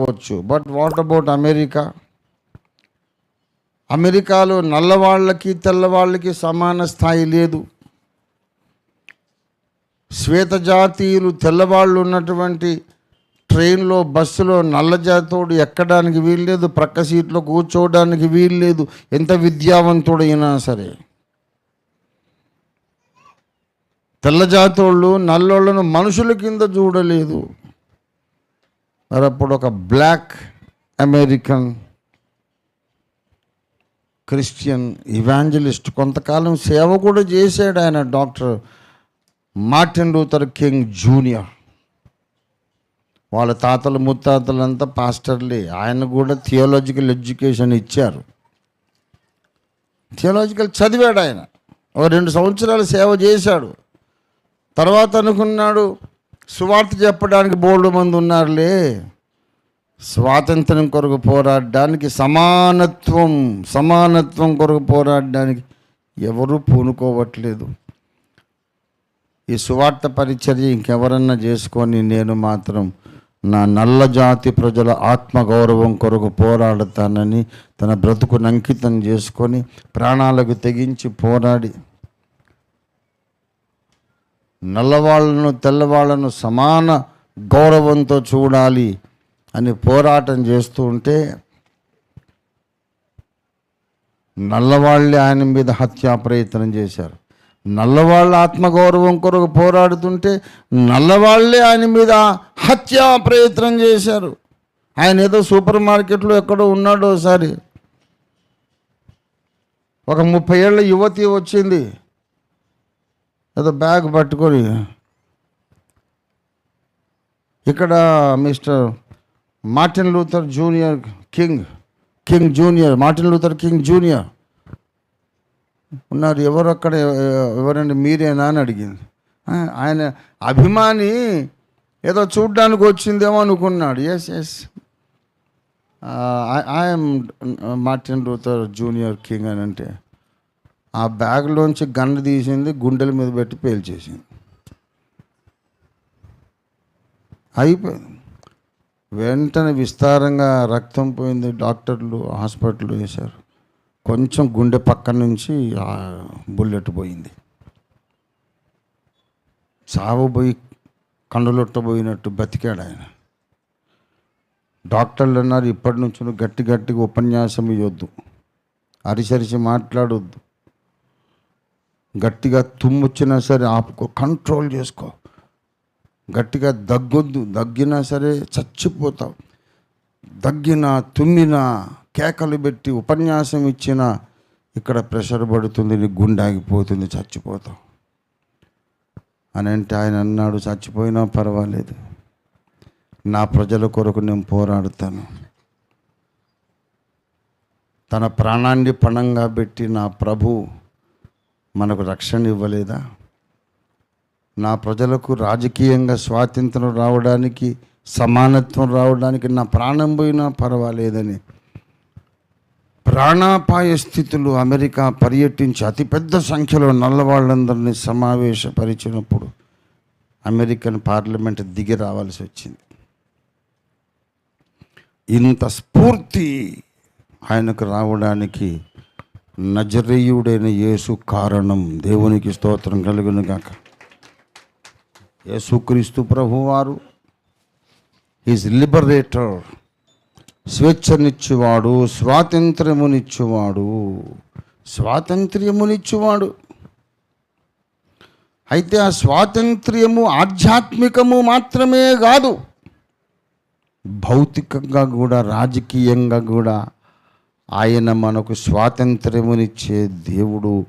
వచ్చు but what about America అమెరికాలో నల్లవాళ్ళకి తెల్లవాళ్ళకి సమాన స్థాయి లేదు. శ్వేత జాతీయులు తెల్లవాళ్ళు ఉన్నటువంటి ట్రైన్లో బస్సులో నల్ల జాతోడు ఎక్కడానికి వీల్లేదు ప్రక్క సీట్లో కూర్చోవడానికి వీల్లేదు ఎంత విద్యావంతుడైనా సరే. తెల్ల జాతోళ్ళు నల్లోళ్ళను మనుషుల కింద చూడలేదు. మరి అప్పుడు ఒక బ్లాక్ అమెరికన్ క్రిస్టియన్ ఇవాంజలిస్ట్. కొంతకాలం సేవ కూడా చేశాడు ఆయన doctor Martin Luther King junior. వాళ్ళ తాతలు ముత్తాతలంతా పాస్టర్లే. ఆయన కూడా థియోలాజికల్ ఎడ్యుకేషన్ ఇచ్చారు. థియోలాజికల్ చదివాడు ఆయన. ఒక రెండు సంవత్సరాలు సేవ చేశాడు. తర్వాత అనుకున్నాడు సువార్త చెప్పడానికి బోర్డు మంది ఉన్నారులే. స్వాతంత్రం కొరకు పోరాడడానికి సమానత్వం సమానత్వం కొరకు పోరాడడానికి ఎవరూ పూనుకోవట్లేదు. ఈ సువార్త పరిచర్య ఇంకెవరన్నా చేసుకొని నేను మాత్రం నా నల్ల జాతి ప్రజల ఆత్మగౌరవం కొరకు పోరాడతానని తన బ్రతుకును అంకితం చేసుకొని ప్రాణాలకు తెగించి పోరాడి నల్లవాళ్ళను తెల్లవాళ్ళను సమాన గౌరవంతో చూడాలి అని పోరాటం చేస్తూ ఉంటే నల్లవాళ్ళే ఆయన మీద హత్యా ప్రయత్నం చేశారు. నల్లవాళ్ళ ఆత్మగౌరవం కొరకు పోరాడుతుంటే నల్లవాళ్ళే ఆయన మీద హత్యా ప్రయత్నం చేశారు. ఆయన ఏదో సూపర్ మార్కెట్లో ఎక్కడో ఉన్నాడో ఒకసారి. ఒక ముప్పై ఏళ్ళ యువతి వచ్చింది. ఏదో బ్యాగ్ పట్టుకొని. ఇక్కడ mister Martin Luther Junior King King Junior Martin Luther King Junior. ఉన్నారు ఎవరు అక్కడ ఎవరండి మీరేనా అని అడిగింది. ఆయన అభిమాని ఏదో చూడ్డానికి వచ్చిందేమో అనుకున్నాడు. Yes yes I'm Martin Luther Junior King అని అంటే. ఆ బ్యాగ్లోంచి గన్ను తీసింది గుండెల మీద పెట్టి పేల్చేసింది. అయిపోయింది. వెంటనే విస్తారంగా రక్తం పోయింది డాక్టర్లు హాస్పిటల్ వేశారు. కొంచెం గుండె పక్క నుంచి బుల్లెట్ పోయింది. సావబోయి కండలొట్టబోయినట్టు బతికాడు ఆయన. డాక్టర్లు అన్నారు ఇప్పటి నుంచి గట్టి గట్టిగా ఉపన్యాసం ఇవ్వద్దు అరిసరిసి మాట్లాడొద్దు. గట్టిగా తుమ్మొచ్చినా సరే ఆపుకో కంట్రోల్ చేసుకో. గట్టిగా దగ్గొద్దు దగ్గినా సరే చచ్చిపోతావు. దగ్గినా తుమ్మినా కేకలు పెట్టి ఉపన్యాసం ఇచ్చినా ఇక్కడ ప్రెషర్ పడుతుంది నీ గుండె ఆగిపోతుంది చచ్చిపోతావు. అని అంటే ఆయన అన్నాడు చచ్చిపోయినా పర్వాలేదు. నా ప్రజల కొరకు నేను పోరాడుతాను. తన ప్రాణాన్ని పణంగా పెట్టి నా ప్రభు మనకు రక్షణ ఇవ్వలేదా? నా ప్రజలకు రాజకీయంగా స్వాతంత్రం రావడానికి సమానత్వం రావడానికి నా ప్రాణం పోయినా పర్వాలేదని. ప్రాణాపాయ స్థితులు అమెరికా పర్యటించి అతిపెద్ద సంఖ్యలో నల్లవాళ్ళందరినీ సమావేశపరిచినప్పుడు అమెరికన్ పార్లమెంట్ దిగి రావాల్సి వచ్చింది. ఇంత స్ఫూర్తి ఆయనకు రావడానికి నజరేయుడైన యేసు కారణం. దేవునికి స్తోత్రం కలుగును గాక. యేసుక్రీస్తు ప్రభువారు ఈజ్ లిబరేటర్ స్వేచ్ఛనిచ్చువాడు స్వాతంత్ర్యమునిచ్చువాడు స్వాతంత్ర్యమునిచ్చువాడు. అయితే ఆ స్వాతంత్ర్యము ఆధ్యాత్మికము మాత్రమే కాదు భౌతికంగా కూడా రాజకీయంగా కూడా ఆయన మనకు స్వాతంత్ర్యమునిచ్చే దేవుడు.